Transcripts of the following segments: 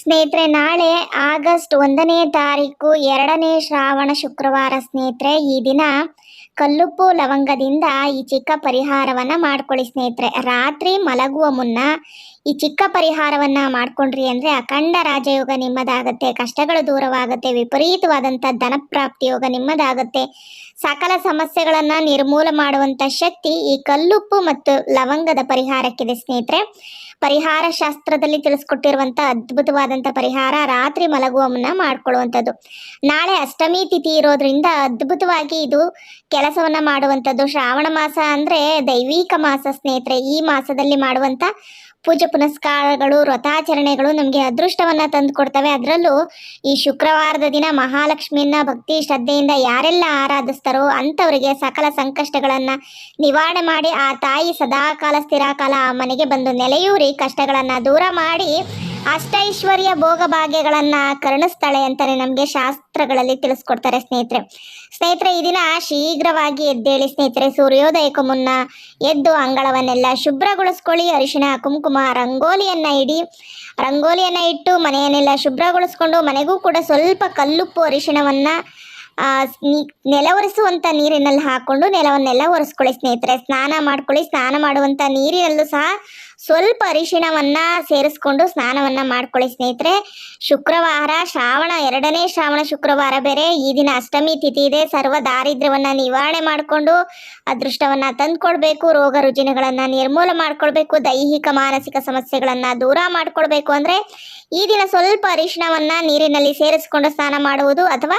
ಸ್ನೇಹಿತರೆ, ನಾಳೆ ಆಗಸ್ಟ್ ಒಂದನೇ ತಾರೀಕು ಎರಡನೇ ಶ್ರಾವಣ ಶುಕ್ರವಾರ ಸ್ನೇಹಿತರೆ, ಈ ದಿನ ಕಲ್ಲುಪ್ಪು ಲವಂಗದಿಂದ ಈ ಚಿಕ್ಕ ಪರಿಹಾರವನ್ನ ಮಾಡ್ಕೊಳ್ಳಿ ಸ್ನೇಹಿತರೆ. ರಾತ್ರಿ ಮಲಗುವ ಮುನ್ನ ಈ ಚಿಕ್ಕ ಪರಿಹಾರವನ್ನ ಮಾಡ್ಕೊಂಡ್ರಿ ಅಂದ್ರೆ ಅಖಂಡ ರಾಜಯೋಗ ನಿಮ್ಮದಾಗತ್ತೆ, ಕಷ್ಟಗಳು ದೂರವಾಗುತ್ತೆ ವಿಪರೀತವಾದಂಥ ಧನಪ್ರಾಪ್ತಿ ಯೋಗ ನಿಮ್ಮದಾಗತ್ತೆ. ಸಕಲ ಸಮಸ್ಯೆಗಳನ್ನ ನಿರ್ಮೂಲ ಮಾಡುವಂತ ಶಕ್ತಿ ಈ ಕಲ್ಲುಪ್ಪು ಮತ್ತು ಲವಂಗದ ಪರಿಹಾರಕ್ಕಿದೆ ಸ್ನೇಹಿತರೆ. ಪರಿಹಾರ ಶಾಸ್ತ್ರದಲ್ಲಿ ತಿಳಿಸ್ಕೊಟ್ಟಿರುವಂತ ಅದ್ಭುತವಾದಂತ ಪರಿಹಾರ ರಾತ್ರಿ ಮಲಗುವ ಮುನ್ನ ಮಾಡ್ಕೊಳ್ಳುವಂಥದ್ದು. ನಾಳೆ ಅಷ್ಟಮಿ ತಿಥಿ ಇರೋದ್ರಿಂದ ಅದ್ಭುತವಾಗಿ ಇದು ಕೆಲಸವನ್ನ ಮಾಡುವಂಥದ್ದು. ಶ್ರಾವಣ ಮಾಸ ಅಂದ್ರೆ ದೈವಿಕ ಮಾಸ ಸ್ನೇಹಿತರೆ. ಈ ಮಾಸದಲ್ಲಿ ಮಾಡುವಂತ ಪೂಜೆ ಪುನಸ್ಕಾರಗಳು, ವ್ರತಾಚರಣೆಗಳು ನಮಗೆ ಅದೃಷ್ಟವನ್ನು ತಂದು ಕೊಡ್ತವೆ. ಅದರಲ್ಲೂ ಈ ಶುಕ್ರವಾರದ ದಿನ ಮಹಾಲಕ್ಷ್ಮಿಯನ್ನ ಭಕ್ತಿ ಶ್ರದ್ಧೆಯಿಂದ ಯಾರೆಲ್ಲ ಆರಾಧಿಸ್ತಾರೋ ಅಂಥವರಿಗೆ ಸಕಲ ಸಂಕಷ್ಟಗಳನ್ನ ನಿವಾರಣೆ ಮಾಡಿ ಆ ತಾಯಿ ಸದಾಕಾಲ ಸ್ಥಿರಕಾಲ ಆ ಮನೆಗೆ ಬಂದು ನೆಲೆಯೂರಿ ಕಷ್ಟಗಳನ್ನ ದೂರ ಮಾಡಿ ಅಷ್ಟೈಶ್ವರ್ಯ ಭೋಗ ಭಾಗ್ಯಗಳನ್ನ ಕರುಣಿಸ್ತಾಳೆ ಅಂತಾನೆ ನಮಗೆ ಶಾಸ್ತ್ರಗಳಲ್ಲಿ ತಿಳಿಸ್ಕೊಡ್ತಾರೆ ಸ್ನೇಹಿತರೆ. ಸ್ನೇಹಿತರೆ, ಈ ದಿನ ಶೀಘ್ರವಾಗಿ ಎದ್ದೇಳಿ ಸ್ನೇಹಿತರೆ, ಸೂರ್ಯೋದಯಕ್ಕೂ ಮುನ್ನ ಎದ್ದು ಅಂಗಳವನ್ನೆಲ್ಲ ಶುಭ್ರಗೊಳಿಸ್ಕೊಳ್ಳಿ. ಅರಿಶಿಣ, ಕುಂಕುಮ, ರಂಗೋಲಿಯನ್ನ ಇಡಿ. ರಂಗೋಲಿಯನ್ನ ಇಟ್ಟು ಮನೆಯನ್ನೆಲ್ಲ ಶುಭ್ರಗೊಳಿಸ್ಕೊಂಡು ಮನೆಗೂ ಕೂಡ ಸ್ವಲ್ಪ ಕಲ್ಲುಪ್ಪು ಅರಿಶಿಣವನ್ನ ನೆಲ ಒರೆಸುವಂತ ನೀರಿನಲ್ಲಿ ಹಾಕೊಂಡು ನೆಲವನ್ನೆಲ್ಲ ಒರೆಸ್ಕೊಳ್ಳಿ ಸ್ನೇಹಿತರೆ. ಸ್ನಾನ ಮಾಡ್ಕೊಳ್ಳಿ. ಸ್ನಾನ ಮಾಡುವಂತ ನೀರಿನಲ್ಲೂ ಸಹ ಸ್ವಲ್ಪ ಅರಿಶಿಣವನ್ನ ಸೇರಿಸ್ಕೊಂಡು ಸ್ನಾನವನ್ನ ಮಾಡ್ಕೊಳ್ಳಿ ಸ್ನೇಹಿತರೆ. ಶುಕ್ರವಾರ ಶ್ರಾವಣ ಎರಡನೇ ಶ್ರಾವಣ ಶುಕ್ರವಾರ ಬೇರೆ. ಈ ದಿನ ಅಷ್ಟಮಿ ತಿಥಿ ಇದೆ. ಸರ್ವ ದಾರಿದ್ರ್ಯವನ್ನ ನಿವಾರಣೆ ಮಾಡಿಕೊಂಡು ಅದೃಷ್ಟವನ್ನ ತಂದ್ಕೊಡ್ಬೇಕು ರೋಗ ರುಜಿನಗಳನ್ನ ನಿರ್ಮೂಲ ಮಾಡ್ಕೊಳ್ಬೇಕು. ದೈಹಿಕ, ಮಾನಸಿಕ ಸಮಸ್ಯೆಗಳನ್ನ ದೂರ ಮಾಡ್ಕೊಳ್ಬೇಕು ಅಂದ್ರೆ ಈ ದಿನ ಸ್ವಲ್ಪ ಅರಿಶಿಣವನ್ನ ನೀರಿನಲ್ಲಿ ಸೇರಿಸ್ಕೊಂಡು ಸ್ನಾನ ಮಾಡುವುದು ಅಥವಾ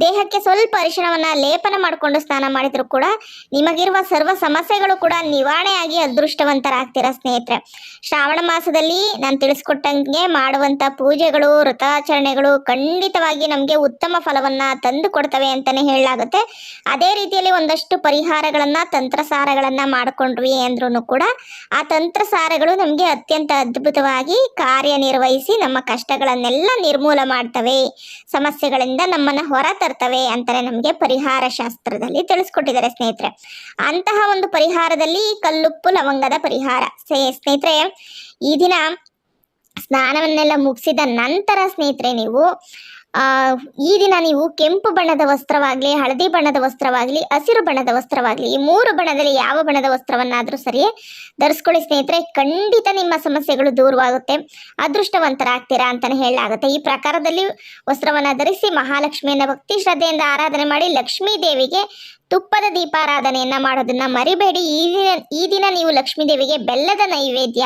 ದೇಹಕ್ಕೆ ಸ್ವಲ್ಪ ಅರಿಶಿಣವನ್ನ ಲೇಪನ ಮಾಡಿಕೊಂಡು ಸ್ನಾನ ಮಾಡಿದ್ರು ಕೂಡ ನಿಮಗಿರುವ ಸರ್ವ ಸಮಸ್ಯೆಗಳು ಕೂಡ ನಿವಾರಣೆಯಾಗಿ ಅದೃಷ್ಟವಂತರಾಗ್ತೀರಾ ಸ್ನೇಹಿತರೆ. ಶ್ರಾವಣ ಮಾಸದಲ್ಲಿ ನಾನು ತಿಳಿಸ್ಕೊಟ್ಟಂಗೆ ಮಾಡುವಂತ ಪೂಜೆಗಳು, ವ್ರತಾಚರಣೆಗಳು ಖಂಡಿತವಾಗಿ ನಮಗೆ ಉತ್ತಮ ಫಲವನ್ನ ತಂದು ಕೊಡ್ತವೆ ಅಂತಾನೆ ಹೇಳಲಾಗುತ್ತೆ. ಅದೇ ರೀತಿಯಲ್ಲಿ ಒಂದಷ್ಟು ಪರಿಹಾರಗಳನ್ನ, ತಂತ್ರಸಾರಗಳನ್ನ ಮಾಡಿಕೊಂಡ್ವಿ ಅಂದ್ರೂ ಕೂಡ ಆ ತಂತ್ರಸಾರಗಳು ನಮಗೆ ಅತ್ಯಂತ ಅದ್ಭುತವಾಗಿ ಕಾರ್ಯನಿರ್ವಹಿಸಿ ನಮ್ಮ ಕಷ್ಟಗಳನ್ನೆಲ್ಲ ನಿರ್ಮೂಲ ಮಾಡ್ತವೆ. ಸಮಸ್ಯೆಗಳಿಂದ ನಮ್ಮನ್ನ ಹೊರ ತರ್ತವೆ ಅಂತಾನೆ ನಮಗೆ ಪರಿಹಾರ ಶಾಸ್ತ್ರದಲ್ಲಿ ತಿಳಿಸ್ಕೊಟ್ಟಿದ್ದಾರೆ ಸ್ನೇಹಿತರೆ. ಅಂತಹ ಒಂದು ಪರಿಹಾರದಲ್ಲಿ ಕಲ್ಲುಪ್ಪು ಲವಂಗದ ಪರಿಹಾರ. ಸ್ನೇಹಿತರೆ ಈ ದಿನ ಸ್ನಾನವನ್ನೆಲ್ಲ ಮುಗಿಸಿದ ನಂತರ ಸ್ನೇಹಿತರೆ ನೀವು ಆ, ಈ ದಿನ ನೀವು ಕೆಂಪು ಬಣ್ಣದ ವಸ್ತ್ರವಾಗಲಿ ಹಳದಿ ಬಣ್ಣದ ವಸ್ತ್ರವಾಗಲಿ ಹಸಿರು ಬಣ್ಣದ ವಸ್ತ್ರವಾಗಲಿ ಈ ಮೂರು ಬಣ್ಣದಲ್ಲಿ ಯಾವ ಬಣ್ಣದ ವಸ್ತ್ರವನ್ನಾದರೂ ಸರಿ ಧರಿಸ್ಕೊಳ್ಳಿ ಸ್ನೇಹಿತರೆ. ಖಂಡಿತ ನಿಮ್ಮ ಸಮಸ್ಯೆಗಳು ದೂರವಾಗುತ್ತೆ. ಅದೃಷ್ಟವಂತರಾಗ್ತೀರಾ ಅಂತಾನೆ ಹೇಳಲಾಗುತ್ತೆ. ಈ ಪ್ರಕಾರದಲ್ಲಿ ವಸ್ತ್ರವನ್ನ ಧರಿಸಿ ಮಹಾಲಕ್ಷ್ಮಿಯನ್ನ ಭಕ್ತಿ ಶ್ರದ್ಧೆಯಿಂದ ಆರಾಧನೆ ಮಾಡಿ ಲಕ್ಷ್ಮೀ ದೇವಿಗೆ ತುಪ್ಪದ ದೀಪಾರಾಧನೆಯನ್ನ ಮಾಡೋದನ್ನ ಮರಿಬೇಡಿ. ಈ ದಿನ ಈ ದಿನ ನೀವು ಲಕ್ಷ್ಮೀ ದೇವಿಗೆ ಬೆಲ್ಲದ ನೈವೇದ್ಯ,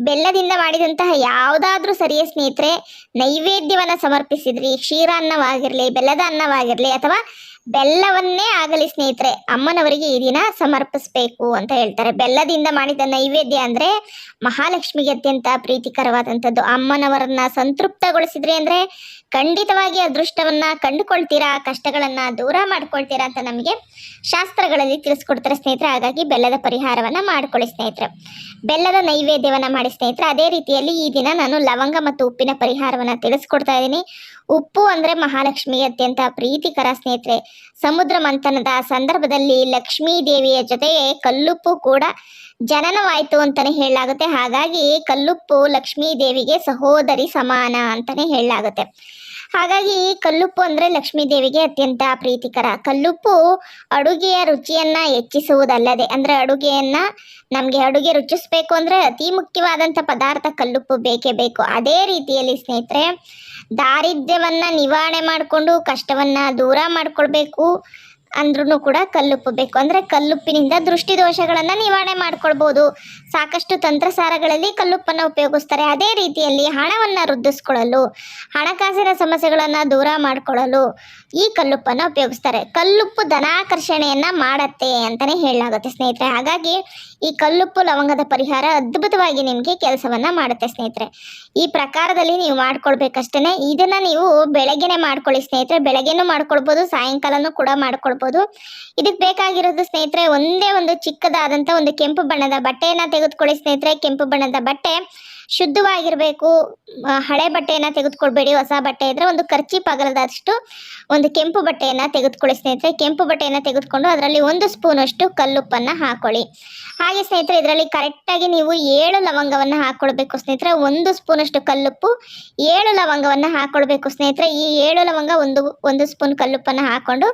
ಬೆಲ್ಲದಿಂದ ಮಾಡಿದಂತಹ ಯಾವುದಾದ್ರೂ ಸರಿಯ ಸ್ನೇಹಿತರೆ, ನೈವೇದ್ಯವನ್ನ ಸಮರ್ಪಿಸಿದ್ರಿ. ಕ್ಷೀರಾನ್ನವಾಗಿರ್ಲಿ ಬೆಲ್ಲದ ಅನ್ನವಾಗಿರಲಿ ಅಥವಾ ಬೆಲ್ಲವನ್ನೇ ಆಗಲಿ ಸ್ನೇಹಿತರೆ, ಅಮ್ಮನವರಿಗೆ ಈ ದಿನ ಸಮರ್ಪಿಸಬೇಕು ಅಂತ ಹೇಳ್ತಾರೆ. ಬೆಲ್ಲದಿಂದ ಮಾಡಿದ ನೈವೇದ್ಯ ಅಂದ್ರೆ ಮಹಾಲಕ್ಷ್ಮಿಗೆ ಅತ್ಯಂತ ಪ್ರೀತಿಕರವಾದಂಥದ್ದು. ಅಮ್ಮನವರನ್ನ ಸಂತೃಪ್ತಗೊಳಿಸಿದ್ರೆ ಅಂದ್ರೆ ಖಂಡಿತವಾಗಿ ಅದೃಷ್ಟವನ್ನ ಕಂಡುಕೊಳ್ತೀರಾ, ಕಷ್ಟಗಳನ್ನ ದೂರ ಮಾಡ್ಕೊಳ್ತೀರಾ ಅಂತ ನಮಗೆ ಶಾಸ್ತ್ರಗಳಲ್ಲಿ ತಿಳಿಸ್ಕೊಡ್ತಾರೆ ಸ್ನೇಹಿತರೆ. ಹಾಗಾಗಿ ಬೆಲ್ಲದ ಪರಿಹಾರವನ್ನ ಮಾಡ್ಕೊಳ್ಳಿ ಸ್ನೇಹಿತರೆ. ಬೆಲ್ಲದ ನೈವೇದ್ಯವನ್ನ ಮಾಡಿ ಸ್ನೇಹಿತರೆ. ಅದೇ ರೀತಿಯಲ್ಲಿ ಈ ದಿನ ನಾನು ಲವಂಗ ಮತ್ತು ಉಪ್ಪಿನ ಪರಿಹಾರವನ್ನ ತಿಳಿಸ್ಕೊಡ್ತಾ ಇದ್ದೀನಿ. ಉಪ್ಪು ಅಂದ್ರೆ ಮಹಾಲಕ್ಷ್ಮಿ ಅತ್ಯಂತ ಪ್ರೀತಿಕರ ಸ್ನೇಹಿತರೆ. ಸಮುದ್ರ ಮಂಥನದ ಸಂದರ್ಭದಲ್ಲಿ ಲಕ್ಷ್ಮೀ ದೇವಿಯ ಜೊತೆಗೆ ಕಲ್ಲುಪ್ಪು ಕೂಡ ಜನನವಾಯಿತು ಅಂತಾನೆ ಹೇಳಲಾಗುತ್ತೆ. ಹಾಗಾಗಿ ಕಲ್ಲುಪ್ಪು ಲಕ್ಷ್ಮೀ ದೇವಿಗೆ ಸಹೋದರಿ ಸಮಾನ ಅಂತಾನೆ ಹೇಳಲಾಗುತ್ತೆ. ಹಾಗಾಗಿ ಕಲ್ಲುಪ್ಪು ಅಂದ್ರೆ ಲಕ್ಷ್ಮೀ ದೇವಿಗೆ ಅತ್ಯಂತ ಪ್ರೀತಿಕರ. ಕಲ್ಲುಪ್ಪು ಅಡುಗೆಯ ರುಚಿಯನ್ನು ಹೆಚ್ಚಿಸುವುದಲ್ಲದೆ, ಅಂದ್ರೆ ಅಡುಗೆಯನ್ನ ನಮಗೆ ಅಡುಗೆ ರುಚಿಸಬೇಕು ಅಂದ್ರೆ ಅತಿ ಮುಖ್ಯವಾದಂಥ ಪದಾರ್ಥ ಕಲ್ಲುಪ್ಪು ಬೇಕೇ ಬೇಕು. ಅದೇ ರೀತಿಯಲ್ಲಿ ಸ್ನೇಹಿತರೆ, ದಾರಿದ್ರ್ಯವನ್ನು ನಿವಾರಣೆ ಮಾಡಿಕೊಂಡು ಕಷ್ಟವನ್ನ ದೂರ ಮಾಡ್ಕೊಳ್ಬೇಕು. ಅಂದ್ರೂ ಕೂಡ ಕಲ್ಲುಪ್ಪು ಬೇಕು. ಅಂದರೆ ಕಲ್ಲುಪ್ಪಿನಿಂದ ದೃಷ್ಟಿ ದೋಷಗಳನ್ನ ನಿವಾರಣೆ ಮಾಡ್ಕೊಳ್ಬೋದು. ಸಾಕಷ್ಟು ತಂತ್ರಸಾರಗಳಲ್ಲಿ ಕಲ್ಲುಪ್ಪನ್ನು ಉಪಯೋಗಿಸ್ತಾರೆ. ಅದೇ ರೀತಿಯಲ್ಲಿ ಹಣವನ್ನು ವೃದ್ಧಿಸ್ಕೊಳ್ಳಲು, ಹಣಕಾಸಿನ ಸಮಸ್ಯೆಗಳನ್ನು ದೂರ ಮಾಡ್ಕೊಳ್ಳಲು ಈ ಕಲ್ಲುಪ್ಪನ್ನು ಉಪಯೋಗಿಸ್ತಾರೆ. ಕಲ್ಲುಪ್ಪು ಧನಾಕರ್ಷಣೆಯನ್ನು ಮಾಡತ್ತೆ ಅಂತಾನೆ ಹೇಳಲಾಗುತ್ತೆ ಸ್ನೇಹಿತರೆ. ಹಾಗಾಗಿ ಈ ಕಲ್ಲುಪ್ಪು ಲವಂಗದ ಪರಿಹಾರ ಅದ್ಭುತವಾಗಿ ನಿಮಗೆ ಕೆಲಸವನ್ನ ಮಾಡುತ್ತೆ ಸ್ನೇಹಿತರೆ. ಈ ಪ್ರಕಾರದಲ್ಲಿ ನೀವು ಮಾಡ್ಕೊಳ್ಬೇಕಷ್ಟೇ ಇದನ್ನ ನೀವು ಬೆಳಗ್ಗೆನೆ ಮಾಡ್ಕೊಳ್ಳಿ ಸ್ನೇಹಿತರೆ. ಬೆಳಗ್ಗೆನೂ ಮಾಡ್ಕೊಳ್ಬೋದು, ಸಾಯಂಕಾಲನೂ ಕೂಡ ಮಾಡ್ಕೊಳ್ಬೋದು. ಇದಕ್ಕೆ ಬೇಕಾಗಿರೋದು ಸ್ನೇಹಿತರೆ ಒಂದೇ ಒಂದು ಚಿಕ್ಕದಾದಂಥ ಒಂದು ಕೆಂಪು ಬಣ್ಣದ ಬಟ್ಟೆಯನ್ನ ತೆಗೆದುಕೊಳ್ಳಿ ಸ್ನೇಹಿತರೆ. ಕೆಂಪು ಬಣ್ಣದ ಬಟ್ಟೆ ಶುದ್ಧವಾಗಿರಬೇಕು ಹಳೆ ಬಟ್ಟೆಯನ್ನು ತೆಗೆದುಕೊಳ್ಬೇಡಿ, ಹೊಸ ಬಟ್ಟೆ ಇದ್ರೆ ಒಂದು ಖರ್ಚಿ ಪಗಲದಷ್ಟು ಒಂದು ಕೆಂಪು ಬಟ್ಟೆಯನ್ನು ತೆಗೆದುಕೊಳ್ಳಿ ಸ್ನೇಹಿತರೆ. ಕೆಂಪು ಬಟ್ಟೆಯನ್ನು ತೆಗೆದುಕೊಂಡು ಅದರಲ್ಲಿ ಒಂದು ಸ್ಪೂನ್ ಅಷ್ಟು ಕಲ್ಲುಪ್ಪನ್ನು ಹಾಕೊಳ್ಳಿ. ಹಾಗೆ ಸ್ನೇಹಿತರೆ, ಇದರಲ್ಲಿ ಕರೆಕ್ಟಾಗಿ ನೀವು ಏಳು ಲವಂಗವನ್ನು ಹಾಕೊಳ್ಬೇಕು ಸ್ನೇಹಿತರೆ. ಒಂದು ಸ್ಪೂನ್ ಅಷ್ಟು ಕಲ್ಲುಪ್ಪು, ಏಳು ಲವಂಗವನ್ನು ಹಾಕೊಳ್ಬೇಕು ಸ್ನೇಹಿತರೆ. ಈ ಏಳು ಲವಂಗ ಒಂದು ಒಂದು ಸ್ಪೂನ್ ಕಲ್ಲುಪ್ಪನ್ನು ಹಾಕೊಂಡು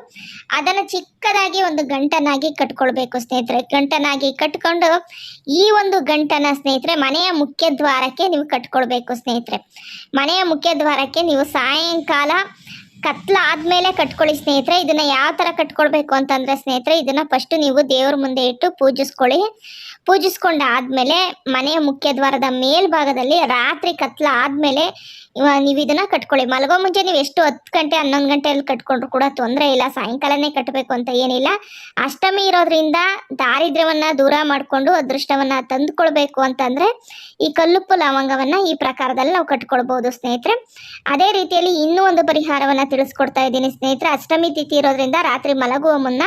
ಅದನ್ನು ಚಿಕ್ಕದಾಗಿ ಒಂದು ಗಂಟನಾಗಿ ಕಟ್ಕೊಳ್ಬೇಕು ಸ್ನೇಹಿತರೆ. ಗಂಟನಾಗಿ ಕಟ್ಕೊಂಡು ಈ ಒಂದು ಗಂಟನ ಸ್ನೇಹಿತರೆ ಮನೆಯ ಮುಖ್ಯ ದ್ವಾರಕ್ಕೆ ನೀವು ಕಟ್ಕೊಳ್ಬೇಕು ಸ್ನೇಹಿತರೆ. ಮನೆಯ ಮುಖ್ಯ ದ್ವಾರಕ್ಕೆ ನೀವು ಸಾಯಂಕಾಲ ಕತ್ಲ ಆದ್ಮೇಲೆ ಕಟ್ಕೊಳ್ಳಿ ಸ್ನೇಹಿತರೆ, ಇದನ್ನ ಯಾವ ತರ ಕಟ್ಕೊಳ್ಬೇಕು ಅಂತಂದ್ರೆ ಸ್ನೇಹಿತರೆ, ಇದನ್ನ ಫಸ್ಟ್ ನೀವು ದೇವ್ರ ಮುಂದೆ ಇಟ್ಟು ಪೂಜಿಸ್ಕೊಳ್ಳಿ. ಪೂಜಿಸ್ಕೊಂಡಾದ್ಮೇಲೆ ಮನೆಯ ಮುಖ್ಯ ದ್ವಾರದ ಮೇಲ್ಭಾಗದಲ್ಲಿ ರಾತ್ರಿ ಕತ್ಲ ಆದ್ಮೇಲೆ ನೀವು ಇದನ್ನ ಕಟ್ಕೊಳ್ಳಿ. ಮಲಗೋ ಮುಂಚೆ ನೀವು ಎಷ್ಟು ಹತ್ತು ಗಂಟೆ, ಹನ್ನೊಂದು ಗಂಟೆಯಲ್ಲಿ ಕಟ್ಕೊಂಡ್ರು ಕೂಡ ತೊಂದರೆ ಇಲ್ಲ. ಸಾಯಂಕಾಲನೇ ಕಟ್ಟಬೇಕು ಅಂತ ಏನಿಲ್ಲ. ಅಷ್ಟಮಿ ಇರೋದ್ರಿಂದ ದಾರಿದ್ರ್ಯವನ್ನ ದೂರ ಮಾಡಿಕೊಂಡು ಅದೃಷ್ಟವನ್ನ ತಂದುಕೊಳ್ಬೇಕು ಅಂತಂದ್ರೆ ಈ ಕಲ್ಲುಪ್ಪು ಲವಂಗವನ್ನ ಈ ಪ್ರಕಾರದಲ್ಲಿ ನಾವು ಕಟ್ಕೊಳ್ಬಹುದು ಸ್ನೇಹಿತರೆ. ಅದೇ ರೀತಿಯಲ್ಲಿ ಇನ್ನೂ ಒಂದು ಪರಿಹಾರವನ್ನ ತಿಳಿಸ್ಕೊಡ್ತಾ ಇದ್ದೀನಿ ಸ್ನೇಹಿತರೆ. ಅಷ್ಟಮಿ ತಿಥಿ ಇರೋದ್ರಿಂದ ರಾತ್ರಿ ಮಲಗುವ ಮುನ್ನ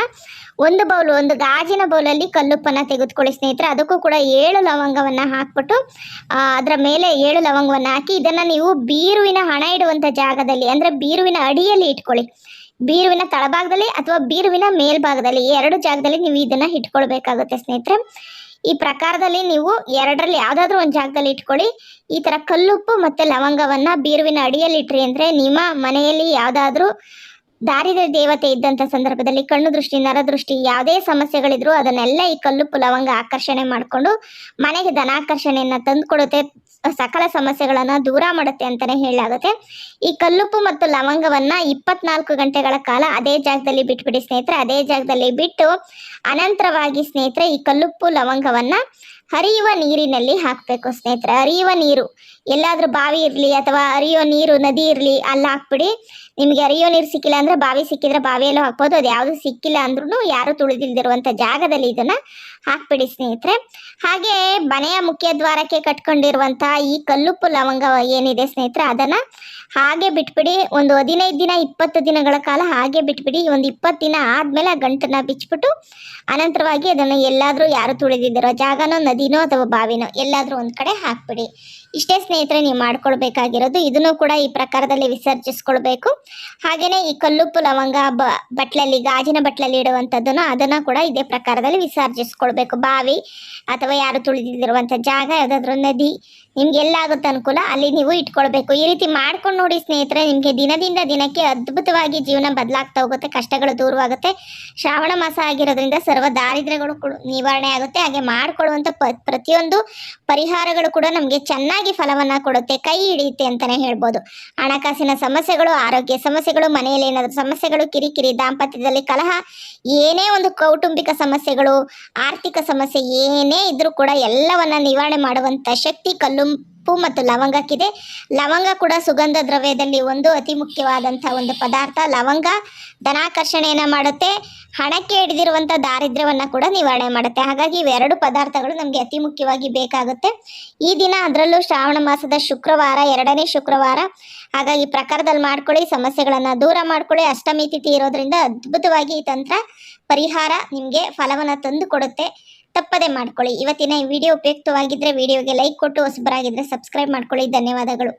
ಒಂದು ಬೌಲ್, ಒಂದು ಗಾಜಿನ ಬೌಲಲ್ಲಿ ಕಲ್ಲುಪ್ಪನ್ನು ತೆಗೆದುಕೊಳ್ಳಿ ಸ್ನೇಹಿತರೆ. ಅದಕ್ಕೂ ಕೂಡ ಏಳು ಲವಂಗವನ್ನ ಹಾಕ್ಬಿಟ್ಟು ಅದರ ಮೇಲೆ ಏಳು ಲವಂಗವನ್ನು ಹಾಕಿ ಇದನ್ನ ನೀವು ಬೀರುವಿನ ಹಣ ಇಡುವಂಥ ಜಾಗದಲ್ಲಿ, ಅಂದ್ರೆ ಬೀರುವಿನ ಅಡಿಯಲ್ಲಿ ಇಟ್ಕೊಳ್ಳಿ. ಬೀರುವಿನ ತಳಭಾಗದಲ್ಲಿ ಅಥವಾ ಬೀರುವಿನ ಮೇಲ್ಭಾಗದಲ್ಲಿ ಎರಡು ಜಾಗದಲ್ಲಿ ನೀವು ಇದನ್ನ ಇಟ್ಕೊಳ್ಬೇಕಾಗುತ್ತೆ ಸ್ನೇಹಿತರೆ. ಈ ಪ್ರಕಾರದಲ್ಲಿ ನೀವು ಎರಡರಲ್ಲಿ ಯಾವುದಾದ್ರೂ ಒಂದು ಜಾಗದಲ್ಲಿ ಇಟ್ಕೊಳ್ಳಿ. ಈ ಥರ ಕಲ್ಲುಪ್ಪು ಮತ್ತು ಲವಂಗವನ್ನು ಬೀರುವಿನ ಅಡಿಯಲ್ಲಿ ಇಟ್ರಿ ಅಂದ್ರೆ ನಿಮ್ಮ ಮನೆಯಲ್ಲಿ ಯಾವುದಾದ್ರೂ ದಾರಿದ್ರ ದೇವತೆ ಇದ್ದಂಥ ಸಂದರ್ಭದಲ್ಲಿ, ಕಣ್ಣು ದೃಷ್ಟಿ ನರದೃಷ್ಟಿ ಯಾವುದೇ ಸಮಸ್ಯೆಗಳಿದ್ರು ಅದನ್ನೆಲ್ಲ ಈ ಕಲ್ಲುಪ್ಪು, ಲವಂಗ ಆಕರ್ಷಣೆ ಮಾಡಿಕೊಂಡು ಮನೆಗೆ ಧನಾಕರ್ಷಣೆಯನ್ನು ತಂದುಕೊಡುತ್ತೆ. ಸಕಲ ಸಮಸ್ಯೆಗಳನ್ನ ದೂರ ಮಾಡುತ್ತೆ ಅಂತಾನೆ ಹೇಳಲಾಗುತ್ತೆ. ಈ ಕಲ್ಲುಪ್ಪು ಮತ್ತು ಲವಂಗವನ್ನ ಇಪ್ಪತ್ನಾಲ್ಕು ಗಂಟೆಗಳ ಕಾಲ ಅದೇ ಜಾಗದಲ್ಲಿ ಬಿಟ್ಬಿಡಿ ಸ್ನೇಹಿತರೆ. ಅದೇ ಜಾಗದಲ್ಲಿ ಬಿಟ್ಟು ಅನಂತರವಾಗಿ ಸ್ನೇಹಿತರೆ ಈ ಕಲ್ಲುಪ್ಪು, ಲವಂಗವನ್ನ ಹರಿಯುವ ನೀರಿನಲ್ಲಿ ಹಾಕಬೇಕು ಸ್ನೇಹಿತರೆ. ಹರಿಯುವ ನೀರು. ಎಲ್ಲಾದ್ರೂ ಬಾವಿ ಇರಲಿ ಅಥವಾ ಹರಿಯೋ ನೀರು, ನದಿ ಇರಲಿ, ಅಲ್ಲಿ ಹಾಕ್ಬಿಡಿ. ನಿಮಗೆ ಹರಿಯೋ ನೀರು ಸಿಕ್ಕಿಲ್ಲ ಅಂದ್ರೆ ಬಾವಿ ಸಿಕ್ಕಿದ್ರೆ ಬಾವಿಯಲ್ಲೂ ಹಾಕ್ಬೋದು. ಅದು ಯಾವುದು ಸಿಕ್ಕಿಲ್ಲ ಅಂದ್ರೂ ಯಾರು ತುಳಿದಿಲ್ದಿರುವಂಥ ಜಾಗದಲ್ಲಿ ಇದನ್ನ ಹಾಕ್ಬಿಡಿ ಸ್ನೇಹಿತರೆ. ಹಾಗೆ ಮನೆಯ ಮುಖ್ಯ ದ್ವಾರಕ್ಕೆ ಕಟ್ಕೊಂಡಿರುವಂತಹ ಈ ಕಲ್ಲುಪ್ಪು ಲವಂಗ ಏನಿದೆ ಸ್ನೇಹಿತರೆ, ಅದನ್ನ ಹಾಗೆ ಬಿಟ್ಬಿಡಿ. ಒಂದು ಹದಿನೈದು ದಿನ, ಇಪ್ಪತ್ತು ದಿನಗಳ ಕಾಲ ಹಾಗೆ ಬಿಟ್ಬಿಡಿ. ಒಂದು ಇಪ್ಪತ್ತು ದಿನ ಆದ್ಮೇಲೆ ಆ ಗಂಟನ್ನ ಬಿಚ್ಚಿಬಿಟ್ಟು ಅನಂತರವಾಗಿ ಅದನ್ನು ಎಲ್ಲಾದರೂ ಯಾರು ತುಳಿದಿದ್ದಿರೋ ಜಾಗನೋ ನದಿನೋ ಅಥವಾ ಬಾವಿನೋ ಎಲ್ಲಾದರೂ ಒಂದು ಕಡೆ ಹಾಕ್ಬಿಡಿ. ಇಷ್ಟೇ ಸ್ನೇಹಿತರೆ, ನೀವು ಮಾಡ್ಕೊಳ್ಬೇಕಾಗಿರೋದು ಇದನ್ನು ಕೂಡ ಈ ಪ್ರಕಾರದಲ್ಲಿ ವಿಸರ್ಜಿಸ್ಕೊಳ್ಬೇಕು. ಹಾಗೆಯೇ ಈ ಕಲ್ಲುಪ್ಪು ಲವಂಗ ಬ, ಬಟ್ಲಲ್ಲಿ, ಗಾಜಿನ ಬಟ್ಲಲ್ಲಿ ಇಡುವಂಥದ್ದನ್ನು ಅದನ್ನು ಕೂಡ ಇದೇ ಪ್ರಕಾರದಲ್ಲಿ ವಿಸರ್ಜಿಸ್ಕೊಳ್ಬೇಕು. ಬಾವಿ ಅಥವಾ ಯಾರು ತುಳಿದಿರುವಂಥ ಜಾಗ, ಯಾವುದಾದ್ರೂ ನದಿ, ನಿಮ್ಗೆ ಎಲ್ಲಾಗುತ್ತೆ ಅನುಕೂಲ ಅಲ್ಲಿ ನೀವು ಇಟ್ಕೊಳ್ಬೇಕು. ಈ ರೀತಿ ಮಾಡ್ಕೊಂಡು ನೋಡಿ ಸ್ನೇಹಿತರೆ, ನಿಮಗೆ ದಿನದಿಂದ ದಿನಕ್ಕೆ ಅದ್ಭುತವಾಗಿ ಜೀವನ ಬದಲಾಗ್ತಾ ಹೋಗುತ್ತೆ, ಕಷ್ಟಗಳು ದೂರವಾಗುತ್ತೆ. ಶ್ರಾವಣ ಮಾಸ ಆಗಿರೋದ್ರಿಂದ ಸರ್ವ ದಾರಿದ್ರ್ಯಗಳು ನಿವಾರಣೆ ಆಗುತ್ತೆ. ಹಾಗೆ ಮಾಡ್ಕೊಳ್ಳುವಂಥ ಪ್ರತಿಯೊಂದು ಪರಿಹಾರಗಳು ಕೂಡ ನಮಗೆ ಚೆನ್ನಾಗಿ ಫಲವನ್ನ ಕೊಡುತ್ತೆ, ಕೈ ಹಿಡಿಯುತ್ತೆ ಅಂತಾನೆ ಹೇಳ್ಬೋದು. ಹಣಕಾಸಿನ ಸಮಸ್ಯೆಗಳು, ಆರೋಗ್ಯ ಸಮಸ್ಯೆಗಳು, ಮನೆಯಲ್ಲಿ ಏನಾದರೂ ಸಮಸ್ಯೆಗಳು, ಕಿರಿಕಿರಿ, ದಾಂಪತ್ಯದಲ್ಲಿ ಕಲಹ, ಏನೇ ಒಂದು ಕೌಟುಂಬಿಕ ಸಮಸ್ಯೆಗಳು, ಆರ್ಥಿಕ ಸಮಸ್ಯೆ ಏನೇ ಇದ್ರೂ ಕೂಡ ಎಲ್ಲವನ್ನ ನಿವಾರಣೆ ಮಾಡುವಂತ ಶಕ್ತಿ ಕಲ್ಲುಂಪು ಮತ್ತು ಲವಂಗಕ್ಕಿದೆ. ಲವಂಗ ಕೂಡ ಸುಗಂಧ ದ್ರವ್ಯದಲ್ಲಿ ಒಂದು ಅತಿ ಮುಖ್ಯವಾದಂಥ ಒಂದು ಪದಾರ್ಥ. ಲವಂಗ ಧನಾಕರ್ಷಣೆಯನ್ನು ಮಾಡುತ್ತೆ. ಹಣಕ್ಕೆ ಹಿಡಿದಿರುವಂಥ ದಾರಿದ್ರ್ಯವನ್ನ ಕೂಡ ನಿವಾರಣೆ ಮಾಡುತ್ತೆ. ಹಾಗಾಗಿ ಇವೆರಡು ಪದಾರ್ಥಗಳು ನಮಗೆ ಅತಿ ಮುಖ್ಯವಾಗಿ ಬೇಕಾಗುತ್ತೆ. ಈ ದಿನ ಅದರಲ್ಲೂ ಶ್ರಾವಣ ಮಾಸದ ಶುಕ್ರವಾರ, ಎರಡನೇ ಶುಕ್ರವಾರ. ಹಾಗಾಗಿ ಪ್ರಕಾರದಲ್ಲಿ ಮಾಡ್ಕೊಳ್ಳಿ, ಸಮಸ್ಯೆಗಳನ್ನು ದೂರ ಮಾಡ್ಕೊಳ್ಳಿ. ಅಷ್ಟಮಿ ತಿಥಿ ಇರೋದ್ರಿಂದ ಅದ್ಭುತವಾಗಿ ಈ ತಂತ್ರ ಪರಿಹಾರ ನಿಮಗೆ ಫಲವನ್ನ ತಂದು ಕೊಡುತ್ತೆ. ತಪ್ಪದೆ ಮಾಡ್ಕೊಳ್ಳಿ. ಇವತ್ತಿನ ಈ ವಿಡಿಯೋ ಉಪಯುಕ್ತವಾಗಿದ್ದರೆ ವಿಡಿಯೋಗೆ ಲೈಕ್ ಕೊಟ್ಟು ಹೊಸಬರಾಗಿದ್ದರೆ ಸಬ್ಸ್ಕ್ರೈಬ್ ಮಾಡ್ಕೊಳ್ಳಿ. ಧನ್ಯವಾದಗಳು.